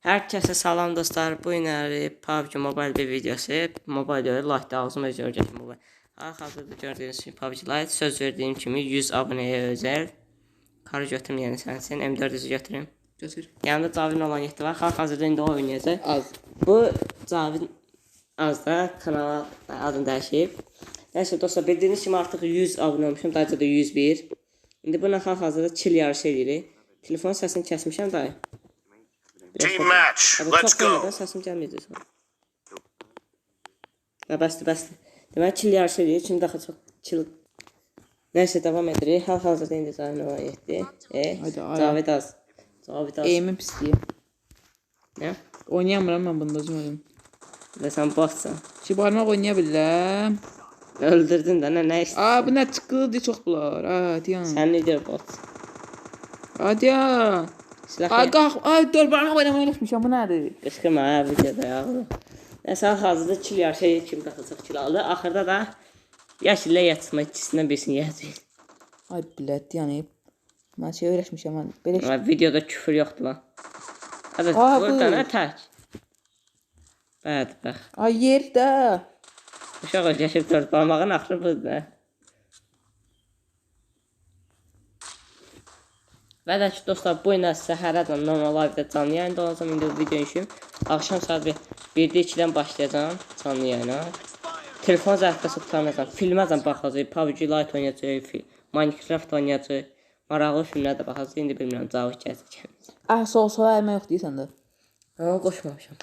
Herkese salam dostlar. Bu günləri PUBG Mobile bir videosu. Mobile deyil, Lite ağzıma öz görəcək mobile. Hal-hazırda gördüyünüz kimi PUBG Lite söz verdiyim kimi 100 abunəyə özəl. Karı götürüm yəni sənsin. M400-ü götürüm. Götür. Yanında Cavin olan yetdi var. Hal-hazırda indi o oynayacaq. Az. Bu Cavin az da kanala adını dəyişib. Nəysə dostlar bildiyiniz kimi artıq 100 abunə olmuşam. Dayıca da 101. İndi buna hal-hazırda chill yarışı edirik. Telefon səsini kəsmişəm dayı. Team match. Let's çok go. sesim gelmeyecek sonra. Ya bastı bastı. Demek chill yarışı ediyor. Şimdi daha çok chill. Neyse devam edirik. Hal-hazırda indi Cavid olan yetdi. E, Hadi, ay. Cavid az. Cavid az. Eğimin pisliği. Ne? Oynayamıram ben bunda özüm. Ve sen botsan. Ki barmaq oynaya bilirəm. Öldürdün de ne ne işte. Aa bu nə çıxdı deyə çox bunlar. Aa diyan. Sen ne diyor bot? Aa diyan. Aa dör barmaq oynamaya öyrəşmişəm. Bu nədir? Kışkırma ha videoda ya. Neyse hal-hazırda chill yarışı ediyor. Kim çok chill aldı. Ahırda da Yaşillə yatsma ikisindən birisini yiyəcək. Ay bilət diyan. Mən şey öyrəşmişəm mən. Belə şey. Videoda küfür yoktu lan. Hadi Aa, burada buyur. ne tak? Evet bak. Ay yerdə. Uşaq yaşıb dört barmağın axırı budur Və də ki dostlar bu ilə səhərədən normal live-də canlı yayında olacağam. İndi bu video işim. Axşam saat 1-də 2-dən başlayacağam canlı yayına. Telefon zərfəsi tutanacağam. Filmədən baxacaq. PUBG Lite oynayacaq. Minecraft oynayacaq. Maraqlı filmlərə də baxacaq. İndi bilmirəm cavab gələcək. Ah sol sol əymək yoxdur səndə. Amma qoşmamışam.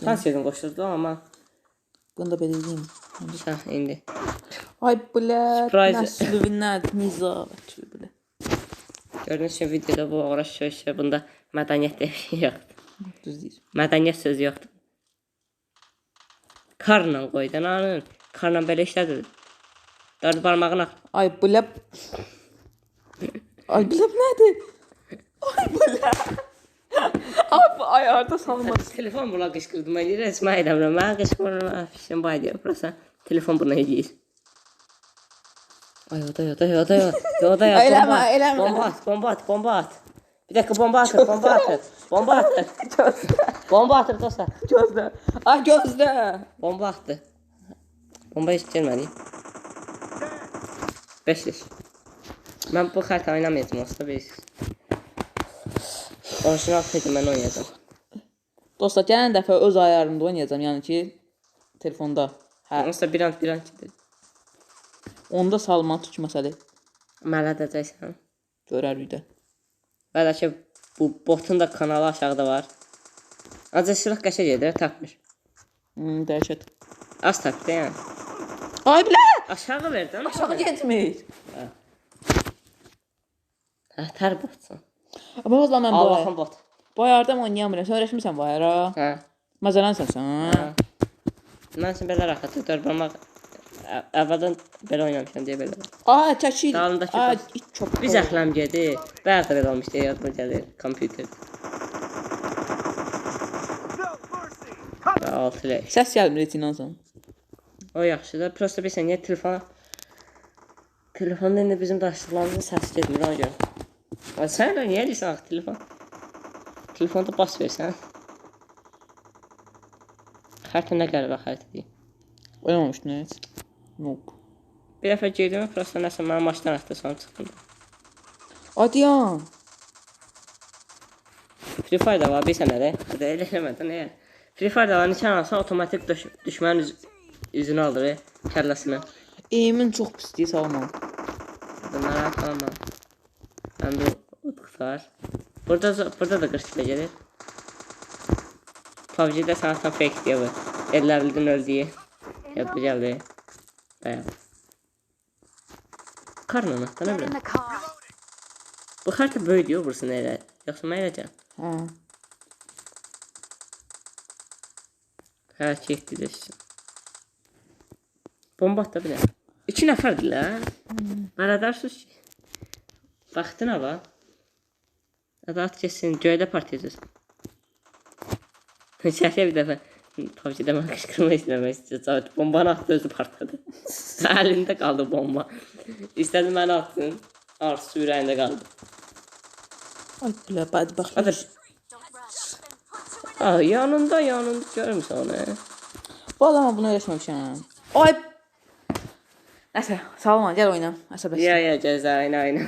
Stansiyadan qoşuldu amma Bunu da belə edeyim. sən indi. Ay bilət. Surprise. Nəslüvünlər nizavət belə. Gördüyünüz kimi videoda bu uğraş söz bunda mədəniyyət deyə bir şey yoxdur. Düz deyir. Mədəniyyət sözü yoxdur. Karla qoydan anın. Karla belə işlədir. Dörd barmağına Ay bilə. Ay bilə bu nədir? Ay bilə. Ay bu ayarda salmadı. telefon buna qışqırdı. Mən resmə edəmirəm. Mən qışqırıram. Fişin baydı. Burası telefon buna edir. Ay oda oda oda oda oda Eləmə, eləmə. Bomba at, bomba at, bomba at. Bir dakika bomba atır, bomba atır. Bomba atır. bomba atır dostlar. Gözlə. Ay gözlə. Bomba attı. Bomba hiç gelmedi. Beşlik. Ben bu kartı oynamayacağım aslında beşlik. Orijinal kaydı ben oynayacağım. Dostlar, gələn dəfə öz ayarımda oynayacağam, yəni ki, telefonda. Hə, Aslında bir an bir an gidiyor. Onda salma tuş məsələ Mələ edəcəksən. görərik də. Belə ki bu botun da kanalı aşağıda var. Ancaq silah qəşə gedir, tapmış. Hmm, dəhşət. Az tapdı yəni. Ay bilə. Aşağı verdən. Aşağı getmir. Hə, tər botsun. Amma zaman mən bu, Allah'ın bot. bu ayarda oynayamıram. Sən öyrəşmirsən bu ayara. Hə. Məzələnsən sən. Mən üçün belə rahat dur barmaq ə- əvvəldən belə oynamışam deyə belə. Ay, çəkil. Dalındakı Ay, it çox. Bir zəhləm gedir. Bəzi də belə olmuşdu, yadıma gəlir. Kompüter. Və 6 leş. Səs gəlmir heç inansan. O yaxşıdır. Prosta bilsən niyə telefona Telefonda indi bizim daşlıqlarımızın səsi getmir ona görə. Və sən də niyə deyirsən axı telefon? Telefonda bas versən. Xəritə nə qəribə xəritədir. Oynamamışdın heç. Yok. Bir dəfə girdim, prosta nəsə mənim maşından atdı, sonra çıxdım. Adiyan. Free Fire var, bilsən nədir? Hadi elə eləmədən nə? Free Fire var, nişan alsan avtomatik düş düşmənin üz üzünü alır, kəlləsinə. Eyimin çox pisdir, salma. Bunlara kalma. Ben de utku var. Burada da- burada da kırışla gelir. PUBG'de sanattan fake diye bu. Ellerden öldüğü. Yapı geldi. Bayağı. Karnı anahtar ne bileyim. Bu harita böyle diyor burası neyle? Yoksa ne edeceğim? Hə. Her şey etkileşsin. Bomba da bile. İki nəfərdirlər. Qaradarsız ki. Vaxtına bax. Adı at keçsin, göydə partiyacağız. Şəfiyə bir dəfə PUBG-də mən qışqırma istəmək istəyəcək. Bombanı atdı, özü partladı. Əlində qaldı bomba. İstədi məni atsın. Arzusu ürəyində qaldı. Ay bilə, bədbəxt. Hadi Ha, yanında yanında görmüsən onu. Valla amma buna öyrəşməmişəm. Ay. Nəsə, Salman gəl oyna. Əsəbəşsin. Ya ya cəza ayna ayna.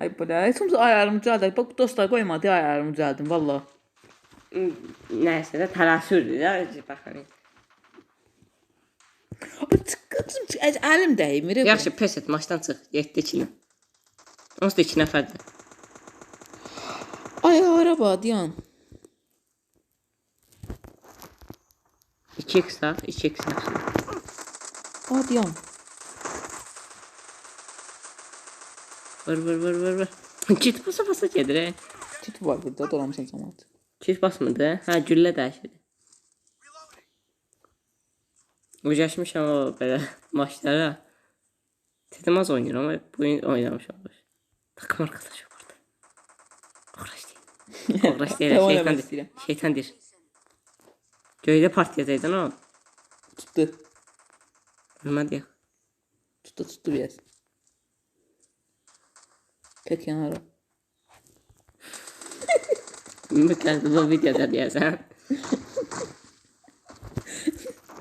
Ay bu. Heç olmasa ayarımı düzəldək. Bax dostlar qoymadı ayarımı düzəldim valla. Nəysə də tələssürdür ya. Baxın. Çıx. Əlim dəymir. bu. Yaxşı pes et maçdan çıx. 7 2 Onsuz da 2 nəfərdir. Ay araba dayan. 2x sağ, 2x yaxşı. Ay dayan. Vur vur vur vur vur. Kit basa basa gedir. he. Tüt var burada dolamısan cəmaət. Kit basmırdı. Hə, güllə dəyişir. Ucaşmışam o belə maçlara. Dedim az oynayıram ama bu oyun oynamışam. Takım arkadaşı burada. Uğraş değil. Uğraş değil. Şeytandır. Şeytandır. Göydə partiyadaydın o. Tutdu. Bilmədi. Tutdu tutdu biraz. Pek kenara. Bu videoda deyəsən.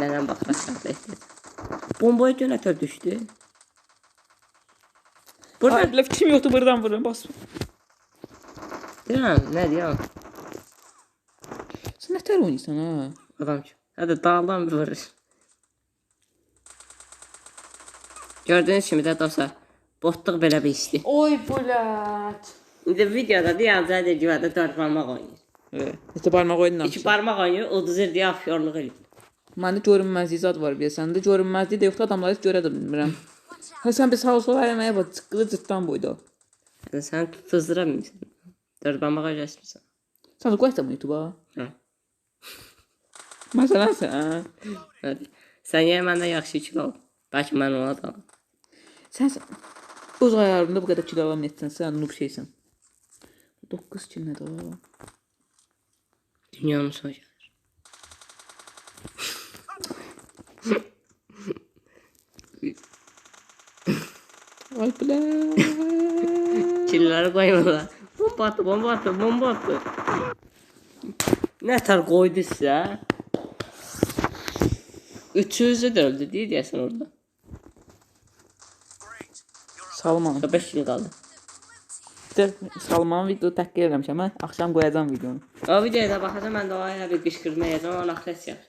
Nənəm aşağıda ehtiyac. Bombaya dönətör düşdü. Burada Ay kim yoxdur buradan vurun bas. deyirəm, nə deyirəm? Sən nətər oynayırsan ha? Adam ki. Hadi dağdan bir vurur. Gördüyünüz kimi də dostlar, botluq belə bir işdir. Oy bulat. İndi videoda deyəcək də güvədə 4 barmaq oynayır. Evet. Neçə barmaq oynayın. 2 barmaq oynayır, ulduzur deyə afyorluq eləyir. Məndə görünməzlik zad var bir. Səndə görünməzlik də yoxdur, adamları heç görə də bilmirəm. Ha sən bir sağa sola eləməyə bax, çıqqılı cırtdan boyda. Yəni sən tutuzdura bilmirsən. 4 barmaq öyrəşmirsən. Sən də qoysan YouTube-a. Hə. Məsələn sən. Hadi. Sən yə məndən yaxşı kilo ol. Bəlkə mən ona da. Sən öz ayarında bu qədər kilo etsən, sən noob şeysən. 9 kilo nədir o? Dünyanın sonu. Ay bilə. Killəri qoymurlar. Bomba atdı, bomba atdı, bomba atdı. Nə tər qoydu sizə? 300 də öldü deyə deyəsən orada. Salman. 5 gün qaldı. İşte Salmanın video təhqir eləmişəm. Mən axşam qoyacağam videonu. O videoya baxacağam, mən də o ayına bir qışqırma yazacağam, ona axres yaz.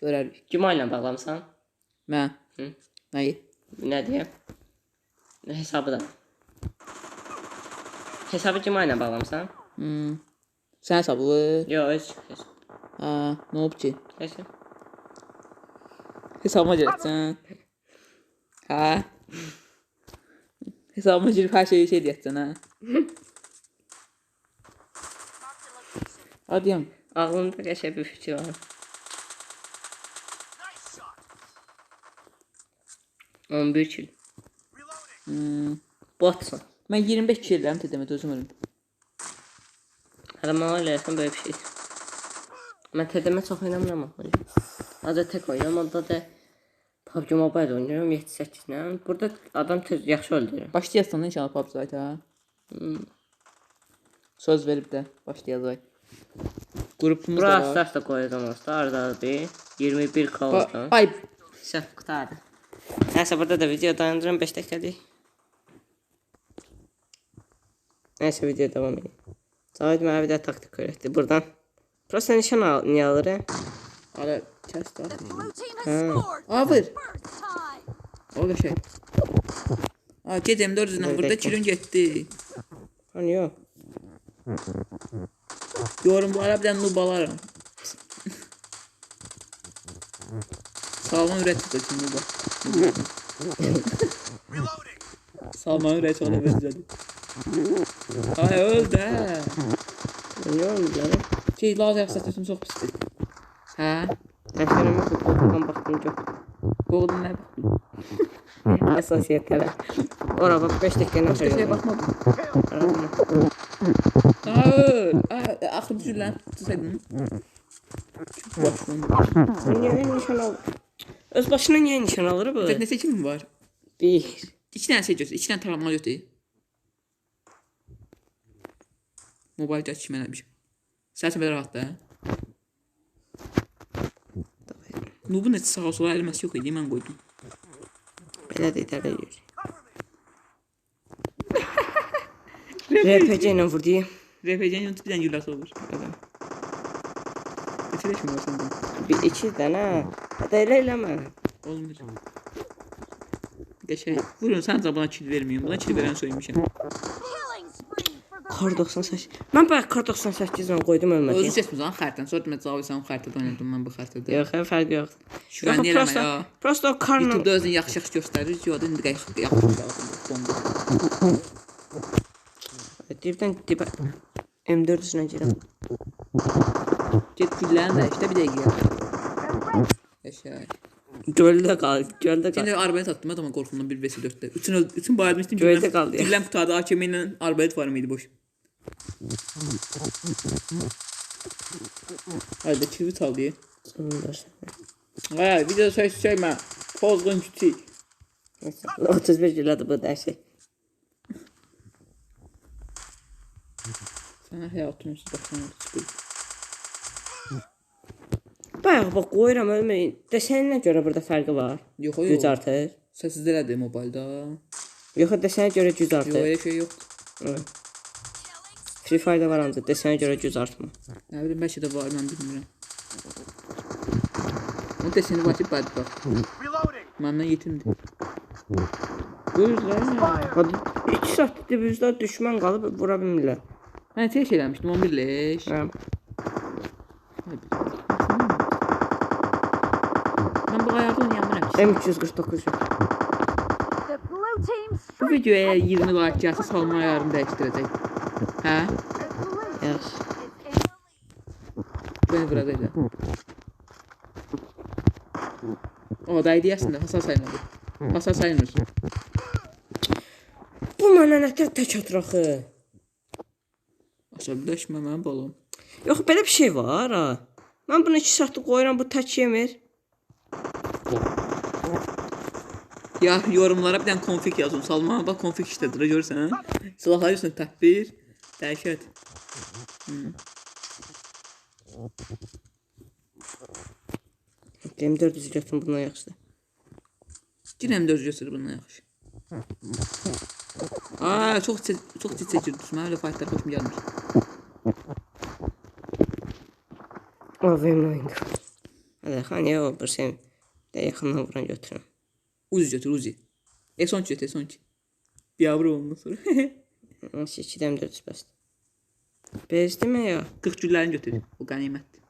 Görərik. Cuma ilə bağlamısan? Mən. Hı. Nəyi? Nə deyim? Hesabı da? Hesabı cuma ilə bağlamısan? Hmm. Sən hesablı. Yox, heç. heç. Ha, nə olub ki? Heç. Hesabıma girəcəksən. Hə? Hesabıma girib hər şeyi şey deyəcəksən, hə? Adiyam. Ağlımda qəşəng bir fikir var. On bir kil. Hmm. Botsun. Mən 25 kilo edirəm demək özüm. Hələ mənə eləyəsən böyle bir şey. Mən TDM çox oynamıram axı. Azə tək oynayıram, onda da PUBG Mobile oynuyorum 7-8 ilə. Burada adam yaxşı öldürür. Başlayasın inşallah PUBG ha. Hmm. Söz verib də başlayacaq. Qrupumuz Bura da var. Stars da qoyacağam orada. Ardadır. 21 Ba- kaldı. Ay, Səhv qutardı. Nəysə burada da video dayandırıram 5 dəqiqəlik. Nəysə video davam edin. Cavit mənə bir də taktik öyrətdi. Buradan. Prosta nişan al, niyə alır? he? ala kəs də. First time. O qəşəng. Ha, get M4 ilə burada kilon getdi. Hani yox. Yorum bu dənə nubalarım. Salman ürət tutdu şimdi bak. Salman ürət ona benzedi. Ay öldü hə. Bilmiyorum canım. Şey lazer satıyorsun çok pisdir. Hə? Təşkilimi futboldan baxdım çox. Google nə baxdın? Hassasiyyətlərə. Ora bax 5 dəqiqədən Başqa şeyə baxmadım. Axı düşürlər, tutsaydım. Niyə nişan al? Öz başına niyə nişan alır bu? Nə seçim var? Bir. İki dənə seçiyorsun, iki dənə taramma götür. Mobile chat kimi eləmiş. Səsə belə rahat da. Nubu neçə sağa sola eləməsi yox idi, mən qoydum. Belə də itələyir. İlə vurdu. RPG-nin yanında bir dənə gülləsi olur. Belə. Neçə leşim var səndə? Bir iki. Hətta elə eləmə. Olmur. Qəşəng. Vurun, sən də buna kill verməyin. Buna kill verən söyləmişəm. Kar 98. Mən bayaq kar 98 ilə qoydum Özü ölmədi. seçmirsən xəritdən. Sonra demə cavab sən xəritədə oynadım mən bu xəritədə. Yox, yoxdur. Şübhəni Yox, eləmə ya. o karla YouTube-da özünü yaxşı-yaxşı göstərir. Yox, indi qəşəng yaxşı dibdən dibə M4 ilə girəm. Get gülləni də işte bir dəqiqə. Qəşəng. Göldə qal, göldə qal. Şimdi arbalet attım adama korkumdan bir vs 4'te. Üçün, öl- üçün bayılmıştım. Göyde kaldı ya. Güllem kutada AKM ile arbalet var mıydı boş. Hadi çivit al diye. Sonundur. Ha video söz söyleme. Pozgun küçük. 31 gülədir bu dərsi. Sənə həyatımız 93 bil. Bayaq bax qoyuram ölməyin. Də sənə görə burada fərqi var. Yox, yox. Güc artır. Səsiz elədi mobilda. Yox, də sənə görə güc artır. Yox, elə şey yoxdur. Free Fire-da var ancaq də sənə görə güc artmır. Nə bilim, bəlkə də var, mən bilmirəm. Onun deseni var ki, bədbəxt. Məndən yetimdir. Buyurlar. Hadi 2 saatdir dibimizdə düşmən qalıb vura bilmirlər. Mən tək eləmişdim 11 leş. Hə. Mən bu qayarda oynayamıram ki. M249. Bu video əgər 20 like gəlsə salma ayarını dəyişdirəcək. Hə? Yaxşı. Bəni vuracaq da. O, dəydiyəsin də, hasar saymadı. Hasar saymırsın. Bu mənə nətər tək atır axı. Əsəbləşmə mənim balam. Yox, belə bir şey var ha. Mən bunu 2 saat qoyuram, bu tək yemir. Ya yorumlara bir dənə konfig yazın. Salma bax konfig işlədir görsən. Silahlar üstünə təhvir. Dəhşət. M400 götürüm bundan yaxşıdır. Girəm döz götür bundan yaxşı. Aa, çox çox çə çəkirdi. Mən öyle fightlar xoşum gəlmir. AVM oyundur. Hələ hani o bir şey də yaxından vuran götürürəm. Uzi götür Uzi. S12 götür S12. Yavru ondan sonra. Nasıl 2 dəm 400 bəsdir. Bezdimə ya. 40 güllərini götür. O qənimətdir.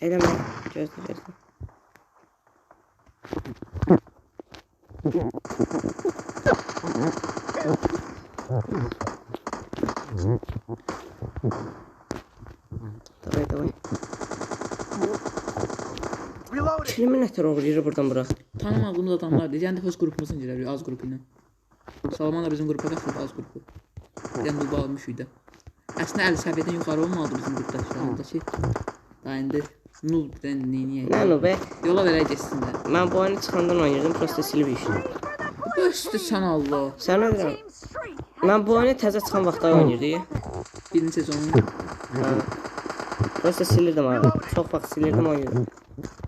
Eləmə. Gözlə, gözlə. Davay, davay. Reloading. Kilimi nətər oğurlayır buradan bura? Tanımadığımız adamlar deyir. Yəni də öz qrupumuzun girer az qrupu ilə. Salman da bizim qrupa qatıldı az qrupu. Yəni bu almış idi. Əslində 50 səviyyədən yuxarı olmadı bizim qrupda şu anda ki. Daha indi nuldən neyniyək. Nə no be? Yola verəcəksin də. Mən bu oyunu çıxandan oynayırdım, prosta silib işini. Bəsdir sən Allah. Sən nə deyirəm? Mən bu oyunu təzə çıxan vaxtda oynayırdım. Birinci sezonu. Prosta silirdim abi. Çox vaxt silirdim oynayırdım.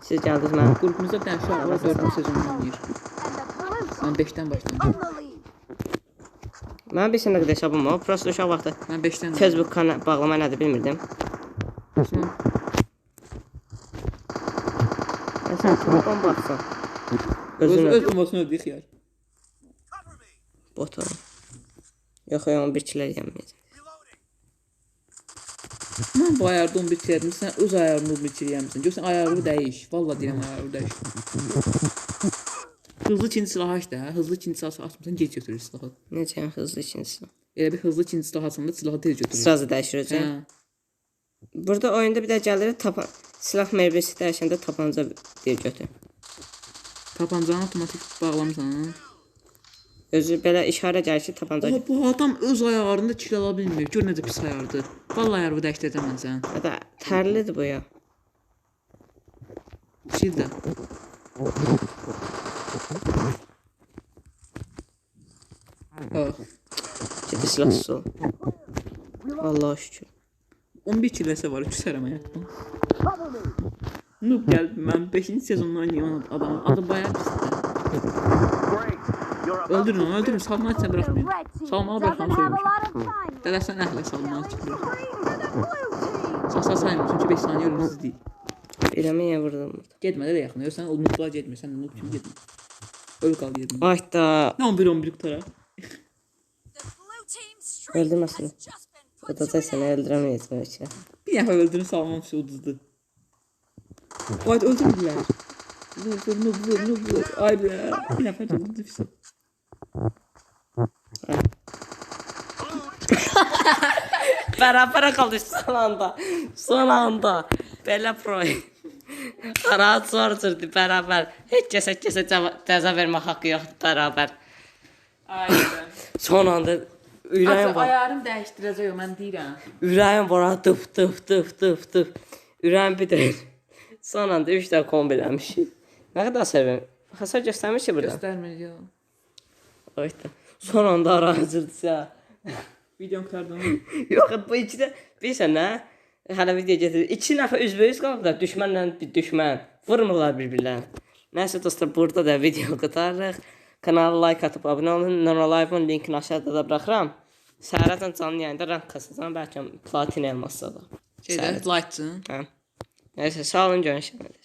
Siz gəldiniz mən. Qrupumuzda uşaq var 4-cü sezonu oynayır. Mən 5-dən team başlamışam. in the lead. Mən bir sənə qədər hesabım var. Prosta uşaq vaxtı Mən 5-dən. Facebook kana bağlama nədir bilmirdim. Sən kimdən baxsan? öz Özünə öz bombasını öldü xiyar. bot. Yox, yox, bir kilər yeməyəcəm. Mən bu ayarda 11 çəkdim. Sən öz ayarını 11 çəkirsən. Görsən ayarını dəyiş. Valla deyirəm ayarını dəyiş. Hızlı ikinci silah aç da. hə? Hızlı ikinci silah açmısan gec götürür silahı. Necə hızlı ikincisi. Elə bir hızlı ikinci silah açanda silahı tez götürür. Sırası dəyişirəcək. Hə. Burada oyunda bir də gəlir tapan silah mərmisi dəyişəndə tapanca deyir götür. Tapancanı avtomatik bağlamısan. Özü belə işarə gəlir ki, tapanca. Bu adam öz ayarında kill ala bilmir. Gör necə pis ayardır. Vallahi ayarı dəyişdirəcəm mən sən. Ya da tərlidir bu ya. Sil də. Ah, Ciddi silahsız ol. Allah şükür. 11 killəsə var, 3 sərəmə yapdım. Noob gəldi, mən 5-ci sezonda oynayan adamın adı bayağı pisdir. Öldürün onu, öldürün. Salmayı içə buraxmayın. Salmağı buraxan söylmüşüm. Dədəsən əhlə salmağı içə buraxmayın. Sasa sayın, çünki 5 saniyə ölümsüz deyil. Eləməyə vurdum. Getmə də yaxın. Sən unutla getmə. Sən unut kimi getmə. Öl qal yerində. Ayda. Nə 11 11 qutara. Öldürməsin. Qutacaq səni öldürəməyəcəm ki. Bir dəfə öldürün salmam sizi uduzdu. Vay öldürdülər. Vur vur vur vur vur. Ay be. Bir dəfə öldürdü fisə. Bərabərə qaldı son anda. Son anda. Belə pro. Rahat sorcurdu bərabər. Heç kəsə kəsə cəza- cəza vermə haqqı yoxdur bərabər. Ay be. Son anda ürəyim var. ayarım dəyişdirəcək o mən deyirəm. Ürəyim var. Tıp tıp tıp tıp tıp. Ürəyim bir deyil. Son anda 3 dəfə kombinləmişik. Nə qədər sevim. Hasar göstərmiş ki burada. Göstərmir ya. Ayda. Son anda arazırdısa. Videom qurtardım. Yox, bu ikidə bilirsən nə? Hələ video gətir. İki nəfər üzbəüz qalıblar. Düşmənlə bir düşmən. Vurmurlar bir-birlərini. Nəsə dostlar, burada da video qurtarırıq. Kanala like atıb abunə olun. Nora Live-ın linkini aşağıda da buraxıram. Səhərdən canlı yayında rank kasacam. Bəlkə platin elmasa da. Şeydə like-cın. Hə. Nəysə, sağ olun, görüşənədək.